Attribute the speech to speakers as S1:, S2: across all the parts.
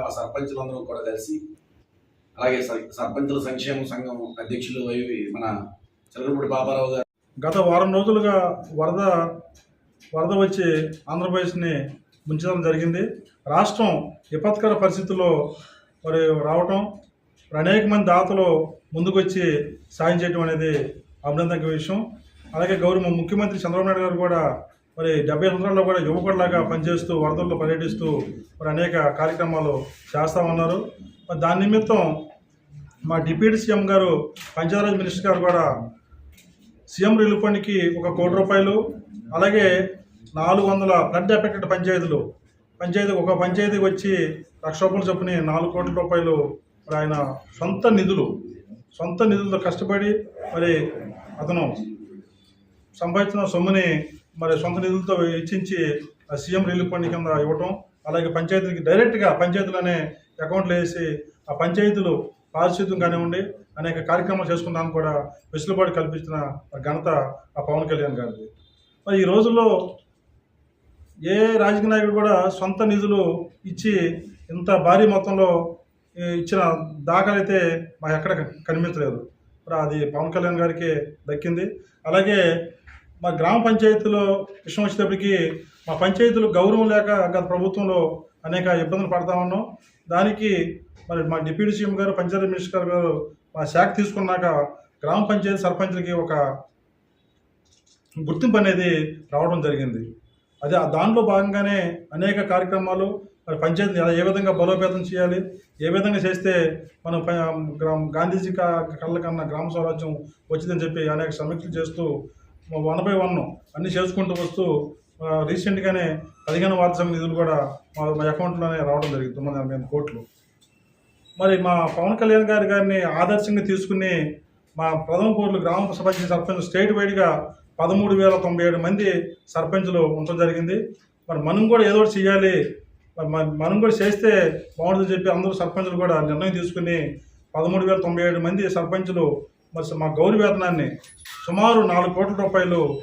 S1: మా సర్పంచులందరూ కూడా కలిసి అలాగే సర్- సర్పంచుల సంక్షేమ సంఘం అధ్యక్షులు అయి మన చంద్రపూడి బాబారావు గారు.
S2: గత వారం రోజులుగా వరద వరద వచ్చి ఆంధ్రప్రదేశ్ని ముంచడం జరిగింది. రాష్ట్రం విపత్కర పరిస్థితుల్లో మరి రావటం అనేక మంది దాతలు ముందుకొచ్చి సాయం చేయడం అనేది అభినందక విషయం. అలాగే గౌరవ ముఖ్యమంత్రి చంద్రబాబు నాయుడు గారు కూడా మరి డెబ్బై సంవత్సరాల్లో కూడా యువకుడిలాగా పనిచేస్తూ వరదల్లో పర్యటిస్తూ మరి అనేక కార్యక్రమాలు చేస్తూ ఉన్నారు మరి దాని నిమిత్తం మా డిప్యూటీ సీఎం గారు పంచాయతీరాజ్ మినిస్టర్ గారు కూడా సీఎం రిలీఫ్ ఫండ్కి ఒక కోటి రూపాయలు అలాగే నాలుగు వందల ఫ్లడ్ ఎఫెక్టెడ్ పంచాయతీలు పంచాయతీ ఒక పంచాయతీకి వచ్చి లక్ష రూపాయలు చొప్పున నాలుగు కోట్ల రూపాయలు మరి ఆయన సొంత నిధులు సొంత నిధులతో కష్టపడి మరి అతను సంపాదించిన సొమ్ముని మరి సొంత నిధులతో ఇచ్చించి ఆ సీఎం రిలీఫ్ ఫండ్ కింద ఇవ్వటం అలాగే పంచాయతీకి డైరెక్ట్గా పంచాయతీలనే అకౌంట్లో వేసి ఆ పంచాయతీలు పారిశుద్ధ్యం కానివ్వండి అనేక కార్యక్రమాలు చేసుకుంటానికి కూడా వెసులుబాటు కల్పించిన ఘనత ఆ పవన్ కళ్యాణ్ గారిది. మరి ఈ రోజుల్లో ఏ రాజకీయ నాయకుడు కూడా సొంత నిధులు ఇచ్చి ఇంత భారీ మొత్తంలో ఇచ్చిన ఇచ్చిన దాఖలైతే మాకు ఎక్కడ కనిపించలేదు. మరి అది పవన్ కళ్యాణ్ గారికి దక్కింది. అలాగే మా గ్రామ పంచాయతీలో విషయం వచ్చేటప్పటికి మా పంచాయతీలు గౌరవం లేక గత ప్రభుత్వంలో అనేక ఇబ్బందులు పడతా ఉన్నాం. దానికి మరి మా డిప్యూటీ సీఎం గారు పంచాయతీ మినిస్టర్ గారు మా శాఖ తీసుకున్నాక గ్రామ పంచాయతీ సర్పంచ్లకి ఒక గుర్తింపు అనేది రావడం జరిగింది. అదే ఆ దాంట్లో భాగంగానే అనేక కార్యక్రమాలు మరి పంచాయతీ ఎలా ఏ విధంగా బలోపేతం చేయాలి ఏ విధంగా చేస్తే మనం గ్రామ గాంధీజీ కళ్ళ కన్నా గ్రామ స్వరాజ్యం వచ్చిందని చెప్పి అనేక సమీక్షలు చేస్తూ వన్ బై వన్ అన్ని చేసుకుంటూ వస్తూ రీసెంట్గానే పదిహేను వార్డు నిధులు కూడా మా మా అకౌంట్లోనే రావడం జరిగింది తొమ్మిది వందల కోట్లు. మరి మా పవన్ కళ్యాణ్ గారి గారిని ఆదర్శంగా తీసుకుని మా ప్రథమ పౌరులు గ్రామ సర్పంచ్ సర్పంచ్ స్టేట్ వైడ్గా పదమూడు వేల తొంభై ఏడు మంది సర్పంచ్లు ఉండటం జరిగింది. మరి మనం కూడా ఏదో ఒకటి చేయాలి. మరి మనం కూడా చేస్తే బాగుంటుందని చెప్పి అందరూ సర్పంచులు కూడా నిర్ణయం తీసుకుని పదమూడు వేల తొంభై ఏడు మంది సర్పంచులు మరి మా గౌరవ వేతనాన్ని సుమారు నాలుగు కోట్ల రూపాయలు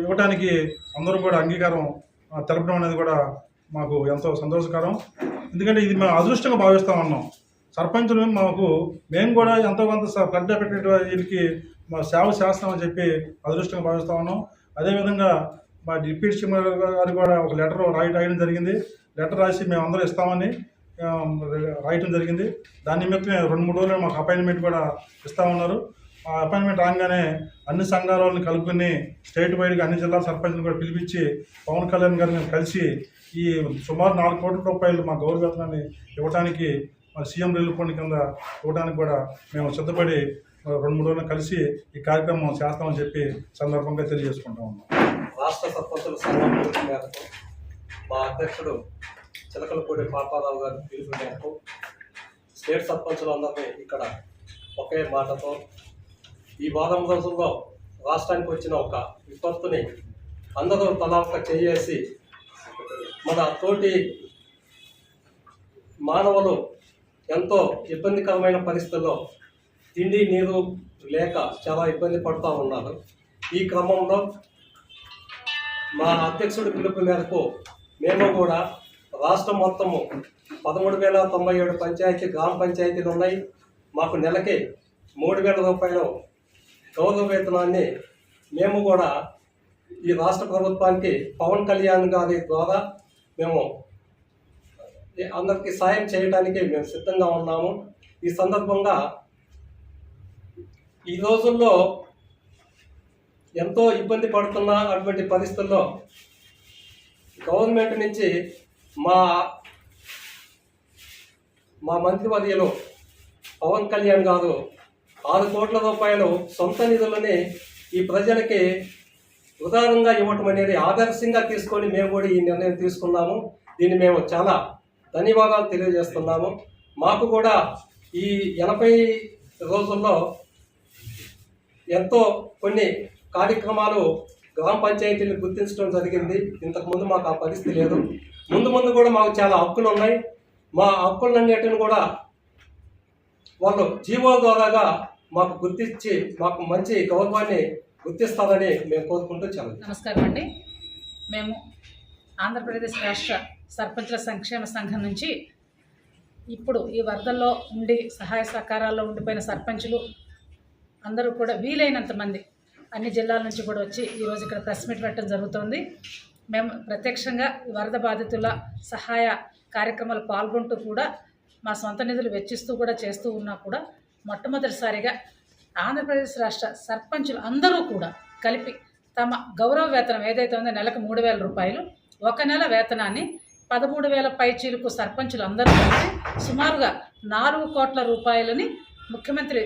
S2: ఇవ్వటానికి అందరూ కూడా అంగీకారం తెలపడం అనేది కూడా మాకు ఎంతో సంతోషకరం. ఎందుకంటే ఇది మేము అదృష్టంగా భావిస్తా ఉన్నాం. సర్పంచులు మాకు మేము కూడా ఎంతో కొంత స- పెట్టిన వీళ్ళకి మా సేవ చేస్తామని చెప్పి అదృష్టంగా భావిస్తా ఉన్నాం. అదేవిధంగా మా డిప్యూటీ చీఫ్ గారు కూడా ఒక లెటర్ రాయడం జరిగింది. లెటర్ రాసి మేము అందరూ ఇస్తామని రాయటం జరిగింది. దాని నిమిత్తం రెండు మూడు రోజులు మాకు అపాయింట్మెంట్ కూడా ఇస్తామన్నారు ఆ అపాయింట్మెంట్ రాగానే అన్ని సంఘాలను కలుపుకుని కలుపుకొని స్టేట్ వైడ్గా అన్ని జిల్లా సర్పంచ్ని కూడా పిలిపించి పవన్ కళ్యాణ్ గారిని కలిసి ఈ సుమారు నాలుగు కోట్ల రూపాయలు మా గౌరవ వేతనాన్ని ఇవ్వడానికి మా సీఎం రిలీఫ్ ఫండ్ కింద ఇవ్వడానికి కూడా మేము సిద్ధపడి రెండు మూడు రోజులు కలిసి ఈ కార్యక్రమం చేస్తామని చెప్పి సందర్భంగా తెలియజేసుకుంటా ఉన్నాం.
S3: రాష్ట్ర సర్పంచుల సంఘం మా అధ్యక్షుడు చిలకలపూడి పాపారావు గారి పిలుపు మేరకు స్టేట్ సర్పంచులందరినీ ఇక్కడ ఒకే మాటతో ఈ వారం రోజుల్లో రాష్ట్రానికి వచ్చిన ఒక విపత్తుని అందరూ తలా ఒక చేయేసి మన తోటి మానవులు ఎంతో ఇబ్బందికరమైన పరిస్థితుల్లో తిండి నీరు లేక చాలా ఇబ్బంది పడుతూ ఉన్నారు. ఈ క్రమంలో మా అధ్యక్షుడి పిలుపు మేరకు మేము కూడా రాష్ట్రం మొత్తము పదమూడు వేల తొంభై ఏడు పంచాయతీ గ్రామ పంచాయతీలు ఉన్నాయి. మాకు నెలకి మూడు వేల రూపాయలు గౌరవ వేతనాన్ని మేము కూడా ఈ రాష్ట్ర ప్రభుత్వానికి పవన్ కళ్యాణ్ గారి ద్వారా మేము అందరికీ సాయం చేయడానికి మేము సిద్ధంగా ఉన్నాము. ఈ సందర్భంగా ఈ రోజుల్లో ఎంతో ఇబ్బంది పడుతున్న అటువంటి పరిస్థితుల్లో గవర్నమెంట్ నుంచి మా మా మంత్రివర్యులు పవన్ కళ్యాణ్ గారు ఆరు కోట్ల రూపాయలు సొంత నిధులని ఈ ప్రజలకి ఉదారంగా ఇవ్వటం అనేది ఆదర్శంగా తీసుకొని మేము కూడా ఈ నిర్ణయం తీసుకున్నాము. దీన్ని మేము చాలా ధన్యవాదాలు తెలియజేస్తున్నాము. మాకు కూడా ఈ ఎనభై రోజుల్లో ఎంతో కొన్ని కార్యక్రమాలు గ్రామ పంచాయతీలు గుర్తించడం జరిగింది. ఇంతకుముందు మాకు ఆ పరిస్థితి లేదు. ముందు ముందు కూడా మాకు చాలా హక్కులు ఉన్నాయి. మా హక్కులన్నిటిని కూడా వాళ్ళు జీవో ద్వారాగా మాకు గుర్తించి మాకు మంచి గౌరవాన్ని గుర్తిస్తారని మేము కోరుకుంటూ చాలా
S4: నమస్కారం అండి. మేము ఆంధ్రప్రదేశ్ రాష్ట్ర సర్పంచుల సంక్షేమ సంఘం నుంచి ఇప్పుడు ఈ వరదల్లో ఉండి సహాయ సహకారాల్లో ఉండిపోయిన సర్పంచులు అందరూ కూడా వీలైనంత మంది అన్ని జిల్లాల నుంచి కూడా వచ్చి ఈరోజు ఇక్కడ ప్రెస్ మీట్ పెట్టడం జరుగుతోంది. మేము ప్రత్యక్షంగా వరద బాధితుల సహాయ కార్యక్రమాలు పాల్గొంటూ కూడా మా సొంత నిధులు వెచ్చిస్తూ కూడా చేస్తూ ఉన్నా కూడా మొట్టమొదటిసారిగా ఆంధ్రప్రదేశ్ రాష్ట్ర సర్పంచులు అందరూ కూడా కలిపి తమ గౌరవ వేతనం ఏదైతే ఉందో నెలకు మూడు వేల రూపాయలు ఒక నెల వేతనాన్ని పదమూడు వేల పైచీలకు సర్పంచులు అందరూ కలిసి సుమారుగా నాలుగు కోట్ల రూపాయలని ముఖ్యమంత్రి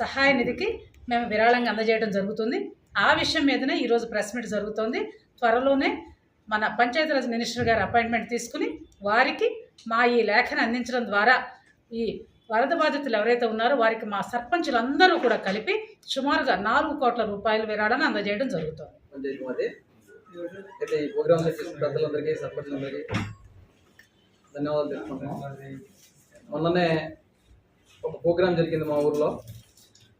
S4: సహాయ నిధికి మేము విరాళంగా అందజేయడం జరుగుతుంది. ఆ విషయం మీదనే ఈరోజు ప్రెస్ మీట్ జరుగుతోంది. త్వరలోనే మన పంచాయతీరాజ్ మినిస్టర్ గారు అపాయింట్మెంట్ తీసుకుని వారికి మా ఈ లేఖను అందించడం ద్వారా ఈ వరద బాధితులు ఎవరైతే ఉన్నారో వారికి మా సర్పంచులందరూ కూడా కలిపి సుమారుగా నాలుగు కోట్ల రూపాయలు విరాళాన్ని అందజేయడం జరుగుతుంది.
S5: అయితే ఈ ప్రోగ్రామ్ పెద్దలందరికీ సర్పంచులందరికీ ధన్యవాదాలు తెలుపుకుంటున్నాం. మొన్ననే ఒక ప్రోగ్రామ్ జరిగింది మా ఊర్లో.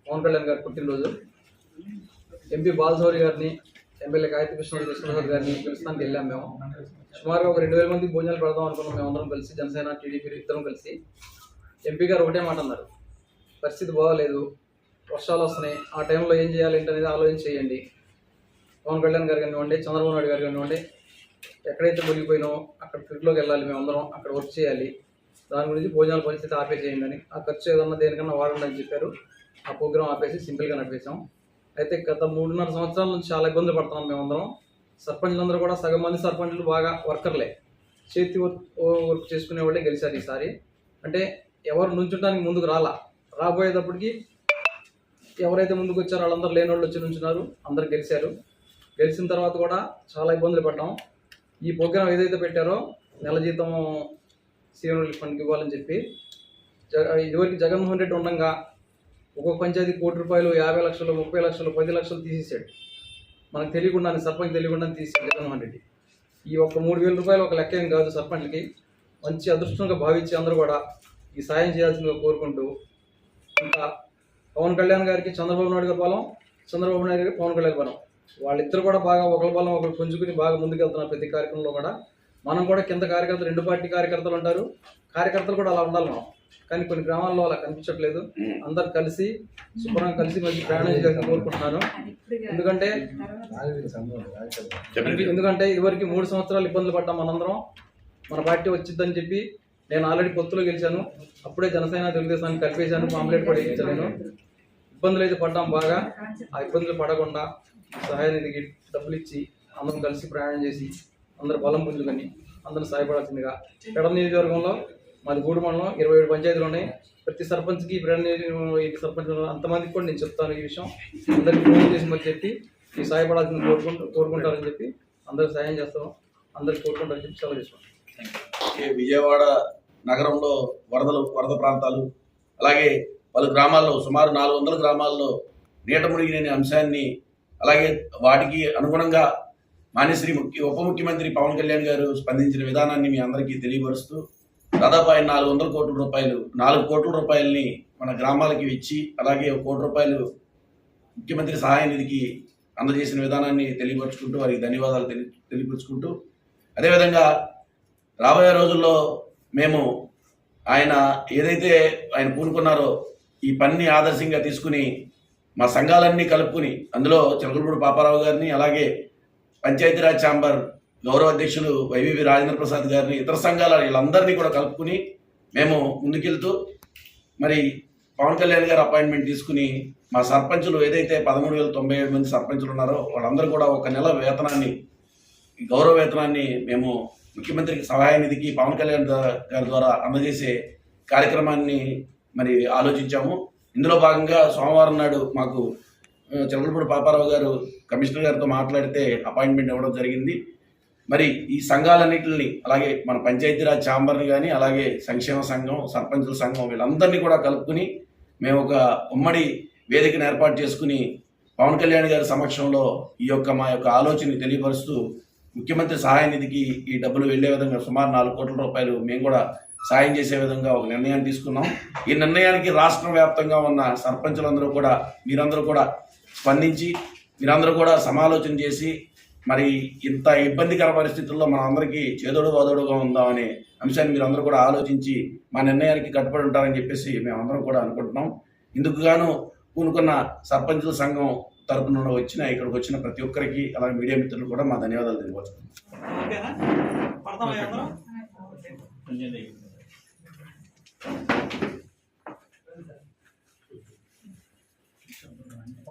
S5: పవన్ కళ్యాణ్ గారి పుట్టినరోజు. ఎంపీ బాలసౌరి గారిని ఎమ్మెల్యే గాయత్రి కృష్ణ కృష్ణసార్ గారిని పిలుస్తానికి వెళ్ళాం మేము. సుమారుగా ఒక రెండు వేల మంది భోజనాలు పెడదాం అనుకున్నాం. మేము అందరం కలిసి జనసేన టీడీపీ ఇద్దరం కలిసి. ఎంపీ గారు ఒకటే మాట అన్నారు. పరిస్థితి బాగోలేదు. వర్షాలు వస్తున్నాయి. ఆ టైంలో ఏం చేయాలి ఏంటనేది ఆలోచన చేయండి. పవన్ కళ్యాణ్ గారు కానివ్వండి చంద్రబాబు నాయుడు గారు కానివ్వండి ఎక్కడైతే మునిగిపోయినో అక్కడ ఫీల్డ్లోకి వెళ్ళాలి మేము అందరం. అక్కడ వర్క్ చేయాలి. దాని గురించి భోజనాల పరిస్థితి ఆపేసేయండి అని. ఆ ఖర్చు ఏదన్నా దేనికన్నా వాడండి అని చెప్పారు. ఆ ప్రోగ్రామ్ ఆపేసి సింపుల్గా నడిపేసాం అయితే గత మూడున్నర సంవత్సరాల నుంచి చాలా ఇబ్బందులు పడుతున్నాం మేమందరం. సర్పంచులందరూ కూడా సగం మంది సర్పంచులు బాగా వర్కర్లే. చేతి వర్క్ వర్క్ చేసుకునే వాళ్ళే గెలిచారు ఈసారి. అంటే ఎవరు నుంచుంటానికి ముందుకు రాలా. రాబోయేటప్పటికి ఎవరైతే ముందుకు వచ్చారో వాళ్ళందరూ లేని వాళ్ళు వచ్చి నుంచున్నారు. అందరు గెలిచారు. గెలిచిన తర్వాత కూడా చాలా ఇబ్బందులు పడ్డాం. ఈ ప్రోగ్రాం ఏదైతే పెట్టారో నెల జీతం సీఎం రిలీఫ్ ఫండ్కి ఇవ్వాలని చెప్పి జ ఇదివరకు జగన్మోహన్ రెడ్డి ఉండగా ఒక్కొక్క పంచాయతీ కోటి రూపాయలు యాభై లక్షలు ముప్పై లక్షలు పది లక్షలు తీసేసాడు. మనకు తెలియకుండా సర్పంచ్ తెలియకుండా తీసాడు జగన్మోహన్ రెడ్డి. ఈ ఒక్క మూడు వేల రూపాయలు ఒక లెక్క ఏం కాదు సర్పంచ్కి మంచి అదృష్టంగా భావించి అందరూ కూడా ఈ సాయం చేయాల్సిందిగా కోరుకుంటూ ఇంకా పవన్ కళ్యాణ్ గారికి చంద్రబాబు నాయుడు గారి బలం చంద్రబాబు నాయుడు గారికి పవన్ కళ్యాణ్ బలం. వాళ్ళిద్దరు కూడా బాగా ఒకరి బలం ఒకరు పుంజుకుని బాగా ముందుకెళ్తున్నారు ప్రతి కార్యక్రమంలో కూడా. మనం కూడా కింద కార్యకర్తలు రెండు పార్టీ కార్యకర్తలు ఉంటారు. కార్యకర్తలు కూడా అలా ఉండాలి మనం. కానీ కొన్ని గ్రామాల్లో అలా కనిపించట్లేదు. అందరు కలిసి శుభ్రంగా కలిసి మంచి ప్రయాణం చేయాలని కోరుకుంటున్నాను. ఎందుకంటే ఎందుకంటే ఇదివరకు మూడు సంవత్సరాలు ఇబ్బందులు పడ్డాం మనందరం. మన పార్టీ వచ్చిందని చెప్పి నేను ఆల్రెడీ పొత్తులో గెలిచాను. అప్పుడే జనసేన తెలుగుదేశాన్ని కలిపేశాను పాంప్లెట్ కూడా నేను. ఇబ్బందులు అయితే పడ్డాం బాగా. ఆ ఇబ్బందులు పడకుండా సహాయ నిధికి డబ్బులు ఇచ్చి అందరం కలిసి ప్రయాణం చేసి అందరు బలం పుంజుకొని అందరూ సహాయపడాల్సిందిగా పెడ నియోజకవర్గంలో మాది గూడు మండలం ఇరవై ఏడు పంచాయతీలు ఉన్నాయి. ప్రతి సర్పంచ్కి పెడ సర్పంచ్ అంతమందికి కూడా నేను చెప్తాను ఈ విషయం. అందరికి ఫోన్ చేసి మరి చెప్పి ఈ సహాయపడాల్సింది కోరుకుంటూ కోరుకుంటారని చెప్పి అందరికి సహాయం చేస్తాం. అందరికి కోరుకుంటారని చెప్పి సెలవు చేస్తాం
S1: ఏ విజయవాడ నగరంలో వరదలు వరద ప్రాంతాలు అలాగే పలు గ్రామాల్లో సుమారు నాలుగు వందల గ్రామాల్లో నీట మునిగిన అంశాన్ని అలాగే వాటికి అనుగుణంగా మాన్యశ్రీ ముఖ్య ఉప ముఖ్యమంత్రి పవన్ కళ్యాణ్ గారు స్పందించిన విధానాన్ని మీ అందరికీ తెలియపరుస్తూ దాదాపు ఆయన నాలుగు వందల కోట్ల రూపాయలు నాలుగు కోట్ల రూపాయలని మన గ్రామాలకి ఇచ్చి అలాగే ఒక కోటి రూపాయలు ముఖ్యమంత్రి సహాయ నిధికి అందజేసిన విధానాన్ని తెలియపరుచుకుంటూ వారికి ధన్యవాదాలు తెలి తెలియపరుచుకుంటూ అదేవిధంగా రాబోయే రోజుల్లో మేము ఆయన ఏదైతే ఆయన పూనుకున్నారో ఈ పనిని ఆదర్శంగా తీసుకుని మా సంఘాలన్నీ కలుపుకుని అందులో చిలకలపూడి పాపారావు గారిని అలాగే పంచాయతీరాజ్ ఛాంబర్ గౌరవ అధ్యక్షులు వైవివి రాజేంద్ర ప్రసాద్ గారిని ఇతర సంఘాల వీళ్ళందరినీ కూడా కలుపుకుని మేము ముందుకెళ్తూ మరి పవన్ కళ్యాణ్ గారు అపాయింట్మెంట్ తీసుకుని మా సర్పంచులు ఏదైతే పదమూడు వేల తొంభై ఏడు మంది సర్పంచులు ఉన్నారో వాళ్ళందరూ కూడా ఒక నెల వేతనాన్ని గౌరవ వేతనాన్ని మేము ముఖ్యమంత్రికి సహాయ నిధికి పవన్ కళ్యాణ్ గారి ద్వారా అందజేసే కార్యక్రమాన్ని మరి ఆలోచించాము. ఇందులో భాగంగా సోమవారం నాడు మాకు ఆ, చిలకలపూడి పాపారావు గారు కమిషనర్ గారితో మాట్లాడితే అపాయింట్మెంట్ ఇవ్వడం జరిగింది. మరి ఈ సంఘాలన్నింటిని అలాగే మన పంచాయతీరాజ్ ఛాంబర్ని కానీ అలాగే సంక్షేమ సంఘం సర్పంచుల సంఘం వీళ్ళందరినీ కూడా కలుపుకుని మేము ఒక ఉమ్మడి వేదికను ఏర్పాటు చేసుకుని పవన్ కళ్యాణ్ గారి సమక్షంలో ఈ యొక్క మా యొక్క ఆలోచనని తెలియపరుస్తూ ముఖ్యమంత్రి సహాయ నిధికి ఈ డబ్బులు వెళ్ళే విధంగా సుమారు నాలుగు కోట్ల రూపాయలు మేము కూడా సాయం చేసే విధంగా ఒక నిర్ణయాన్ని తీసుకున్నాం. ఈ నిర్ణయానికి రాష్ట్ర వ్యాప్తంగా ఉన్న సర్పంచులందరూ కూడా మీరందరూ కూడా స్పందించి మీరందరూ కూడా సమాలోచన చేసి మరి ఇంత ఇబ్బందికర పరిస్థితుల్లో మన అందరికీ చేదోడు వాదోడుగా ఉందామనే అంశాన్ని మీరు అందరూ కూడా ఆలోచించి మా నిర్ణయానికి కట్టుబడి ఉంటారని చెప్పేసి మేమందరం కూడా అనుకుంటున్నాం. ఇందుకు గాను పూనుకున్న సర్పంచుల సంఘం తరపున వచ్చిన ఇక్కడికి వచ్చిన ప్రతి ఒక్కరికి అలాగే మీడియా మిత్రులు కూడా మా ధన్యవాదాలు తెలియవచ్చు
S6: ఓకేనా? పడతామా అందరం?